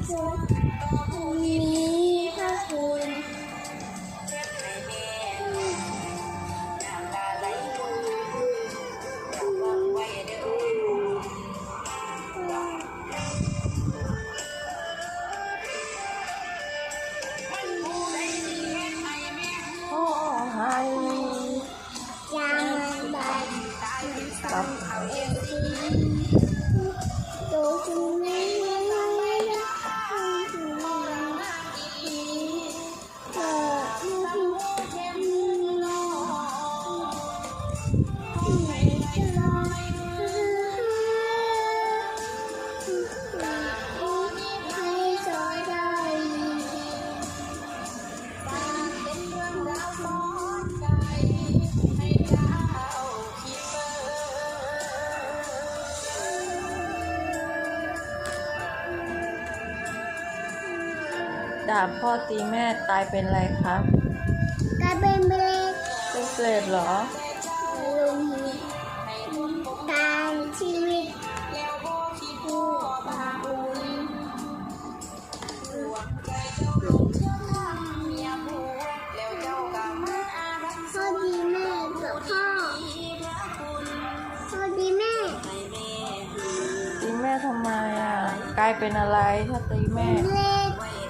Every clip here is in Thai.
Oh, you. ด่าพ่อตีแม่ตายเป็นไรครับ กลายเป็นเบลกเป็นเปรตเหรอ ลุงการชีวิตผู้บาอุนพ่อดีแม่กับพ่อพ่อดีแม่ ตีแม่ทำไมอะ กลายเป็นอะไรถ้าตีแม่ เล็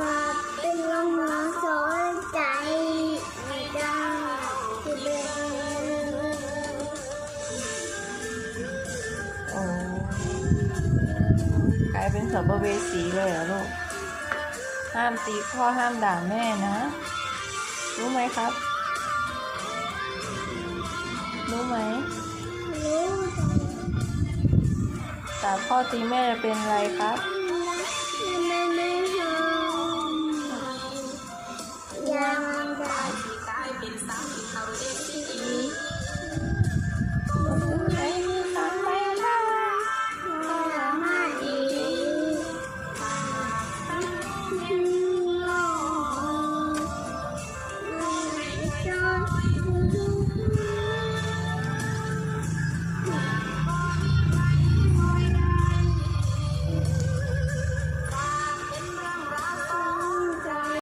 ว่าเป็นลมน้องสนใจไม่ได้ที่เดินโอ้กลายเป็นสัมภเวสีเลยเหรอลูก ห้ามตีพ่อห้ามด่าแม่นะ รู้ไหมครับ รู้ไหมรู้แต่พ่อตีแม่จะเป็นอะไรครับ